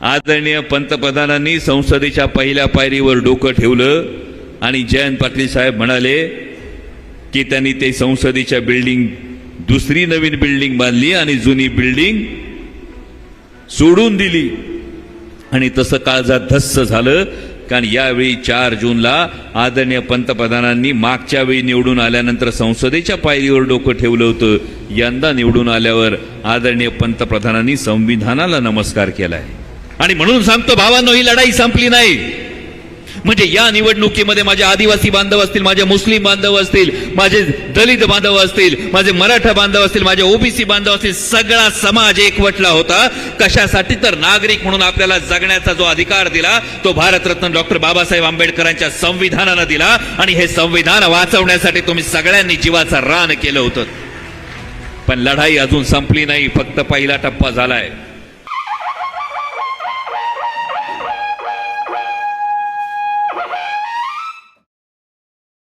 आदरणीय पंतप्रधानांनी संसदेच्या पहिल्या पायरीवर डोकं ठेवलं आणि जयंत पाटील साहेब म्हणाले की त्यांनी ते संसदेच्या बिल्डिंग दुसरी नवीन बिल्डिंग बांधली आणि जुनी बिल्डिंग सोडून दिली. आणि तसं काळजात धस्स झालं कारण यावेळी चार जूनला आदरणीय पंतप्रधानांनी मागच्या वेळी निवडून आल्यानंतर संसदेच्या पायरीवर डोकं ठेवलं होतं. यंदा निवडून आल्यावर आदरणीय पंतप्रधानांनी संविधानाला नमस्कार केला आहे आणि म्हणून सांगतो भावांनो ही लढाई संपली नाही. म्हणजे या निवडणुकीमध्ये माझे आदिवासी बांधव असतील माझे मुस्लिम बांधव असतील माझे दलित बांधव असतील माझे मराठा बांधव असतील माझे ओबीसी बांधव असतील सगळा समाज एकवटला होता. कशासाठी तर नागरिक म्हणून आपल्याला जगण्याचा जो अधिकार दिला तो भारतरत्न डॉक्टर बाबासाहेब आंबेडकरांच्या संविधानानं दिला. आणि हे संविधान वाचवण्यासाठी तुम्ही सगळ्यांनी जीवाचं रान केलं होतं. पण लढाई अजून संपली नाही फक्त पहिला टप्पा झालाय.